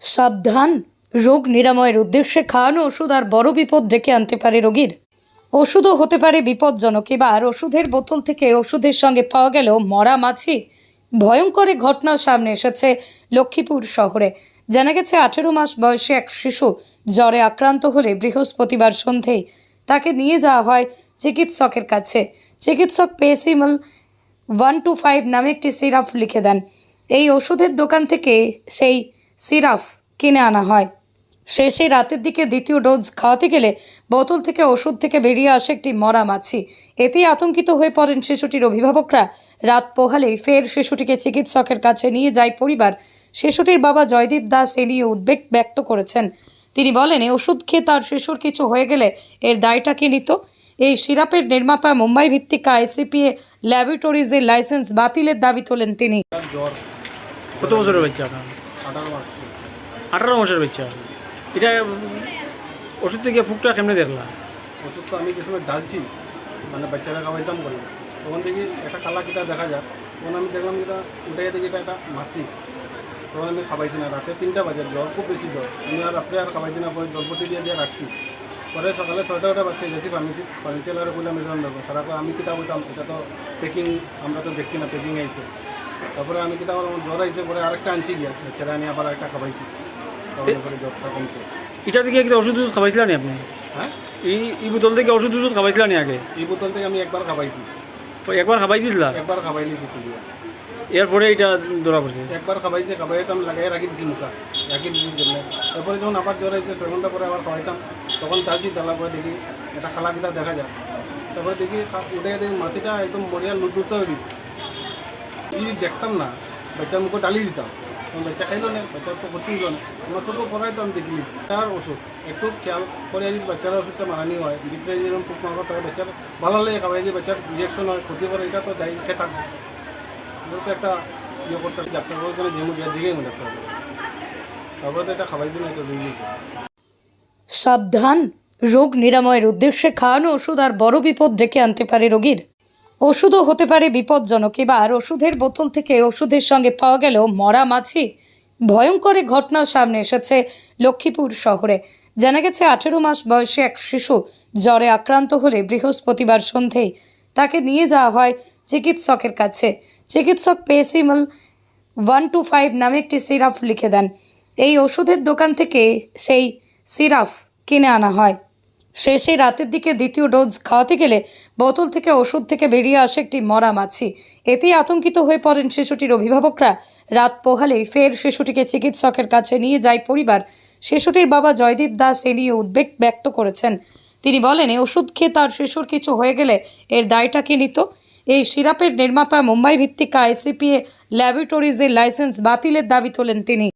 সাবধান। রোগ নিরাময়ের উদ্দেশ্যে খাওয়ানো ওষুধ আর বড় বিপদ ডেকে আনতে পারে রোগীর। ওষুধও হতে পারে বিপজ্জনক। এবার ওষুধের বোতল থেকে ওষুধের সঙ্গে পাওয়া গেল মরা মাছি। ভয়ঙ্কর ঘটনা সামনে এসেছে লক্ষ্মীপুর শহরে। জানা গেছে, আঠেরো মাস বয়সে এক শিশু জ্বরে আক্রান্ত হলে বৃহস্পতিবার সন্ধেয় তাকে নিয়ে যাওয়া হয় চিকিৎসকের কাছে। চিকিৎসক পেসিমল ওয়ান টু ফাইভ নামে একটি সিরাপ লিখে দেন। এই ওষুধের দোকান থেকে সেই সিরাপ কিনে আনা হয়। শেষে রাতের দিকে দ্বিতীয় ডোজ খাওয়াতে গেলে বোতল থেকে ওষুধ থেকে বেরিয়ে আসে একটি মরা মাছি। এতেই আতঙ্কিত হয়ে পড়েন শিশুটির অভিভাবকরা। রাত পোহালেই ফের শিশুটিকে চিকিৎসকের কাছে নিয়ে যায় পরিবার। শিশুটির বাবা জয়দীপ দাস এ নিয়ে উদ্বেগ ব্যক্ত করেছেন। তিনি বলেন, এই ওষুধ খেয়ে তার শিশুর কিছু হয়ে গেলে এর দায়টা কে নিত? এই সিরাপের নির্মাতা মুম্বাই ভিত্তিক আইসিপিএ ল্যাবরেটরিজের লাইসেন্স বাতিলের দাবি তোলেন তিনি। আঠারো মাস। আঠারো মাসের বাচ্চা। এটা ওষুধ থেকে ফুকটা কেমনে দেখলা ওষুধ তো আমি যে সময় ডালছি মানে বাচ্চারা খাওয়াইতাম বলে তখন দেখি একটা কালা কিতা দেখা যায় তখন আমি দেখলাম যেটা উঠে দেখি এটা একটা মাসি তখন আমি খাবাইছি না। রাতে তিনটা বাজে জ্বর খুব বেশি জ্বর। আমি আর রাত্রে আর খাবাইছি না পরে জলপটি দিয়ে দিয়ে রাখছি। পরে সকালে ছয়টা ওটা বাচ্চা গেছি ফার্মেসি ফার্মেসিওয়ালারে বললাম এরকম ব্যাপার তারা আমি কিতা বলতাম এটা তো প্যাকিং আমরা তো দেখছি না প্যাকিং আইছে তারপরে আমি কিতা বললাম জ্বর আইছে পরে আরেকটা আনছি গিয়া। বাচ্চারা আনি আবার একটা খাবাইছি করে জ্বরটা কমছে। এটা থেকে কি ওষুধ ওষুধ খাবাইছিলেন নি আপনি? হ্যাঁ? এই এই বোতল থেকে ওষুধ ওষুধ খাবাইছিলেন আগে? এই বোতল থেকে আমি একবার খাবাইছি তো একবার খাবাই দিছিলা একবার খাবাই নিয়েছি তুলিয়া এরপরে এটা ধরা পড়ছে? একবার খাবাইছে খাবাইতাম লাগাই রাখি দিছি মুখা রাখি দিছি জন্য তারপরে যখন আবার জ্বর আইছে ছয় ঘণ্টা পরে আবার খাওয়াইতাম। তখন ডালছি ডালার পরে দেখি একটা খালা কিতা দেখা যায়। তারপরে দেখি উঠে দেখি মাছিটা একদম বড়িয়া লুটুতে হয়ে গেছে। এই দেখতাম না বাচ্চার মুখে ডালি দিতাম তখন বাচ্চা খাইলো না বাচ্চার তো ক্ষতি হলো না আমার সবকে পড়াইতাম দেখি নিছি। তার ওষুধ একটু খেয়াল করে যদি বাচ্চার ওষুধটা মারানি হয় ভিতরে যেরকম ফুক মারবো তাহলে বাচ্চার ভালো লাগে খাবাই যে বাচ্চার রিয়াকশন হয়, ক্ষতি করে এটা তো দায়ী খেয়ে থাকবে তো একটা ইয়ে করতে হবে ডাক্তার বলতে যেমন দিকেই মনে ডাক্তার। তারপরে তো এটা খাবাইছি না এটা দিয়ে সাবধান রোগ নিরাময়ের উদ্দেশ্যে খাওয়ানো ওষুধ আর বড় বিপদ ডেকে আনতে পারে রোগীর ওষুধও হতে পারে বিপজ্জনক। এবার ওষুধের বোতল থেকে ওষুধের সঙ্গে পাওয়া গেল মরা মাছি। ভয়ঙ্কর ঘটনা সামনে এসেছে লক্ষ্মীপুর শহরে। জানা গেছে, আঠেরো মাস বয়সে এক শিশু জ্বরে আক্রান্ত হলে বৃহস্পতিবার সন্ধেয় তাকে নিয়ে যাওয়া হয় চিকিৎসকের কাছে। চিকিৎসক পেসিমল ওয়ান টু ফাইভ নামে একটি সিরাপ লিখে দেন। এই ওষুধের দোকান থেকে সেই সিরাপ কিনে আনা হয়। শেষে রাতের দিকে দ্বিতীয় ডোজ খাওয়াতে গেলে বোতল থেকে ওষুধ থেকে বেরিয়ে আসে একটি মরা মাছি। এতেই আতঙ্কিত হয়ে পড়েন শিশুটির অভিভাবকরা। রাত পোহালেই ফের শিশুটিকে চিকিৎসকের কাছে নিয়ে যায় পরিবার। শিশুটির বাবা জয়দীপ দাস এ নিয়ে উদ্বেগ ব্যক্ত করেছেন। তিনি বলেন এই ওষুধ খেয়ে তার শিশুর কিছু হয়ে গেলে এর দায়টা কে নিত? এই সিরাপের নির্মাতা মুম্বাই ভিত্তিক আইসিপিএ ল্যাবরেটরিজের লাইসেন্স বাতিলের দাবি তোলেন তিনি।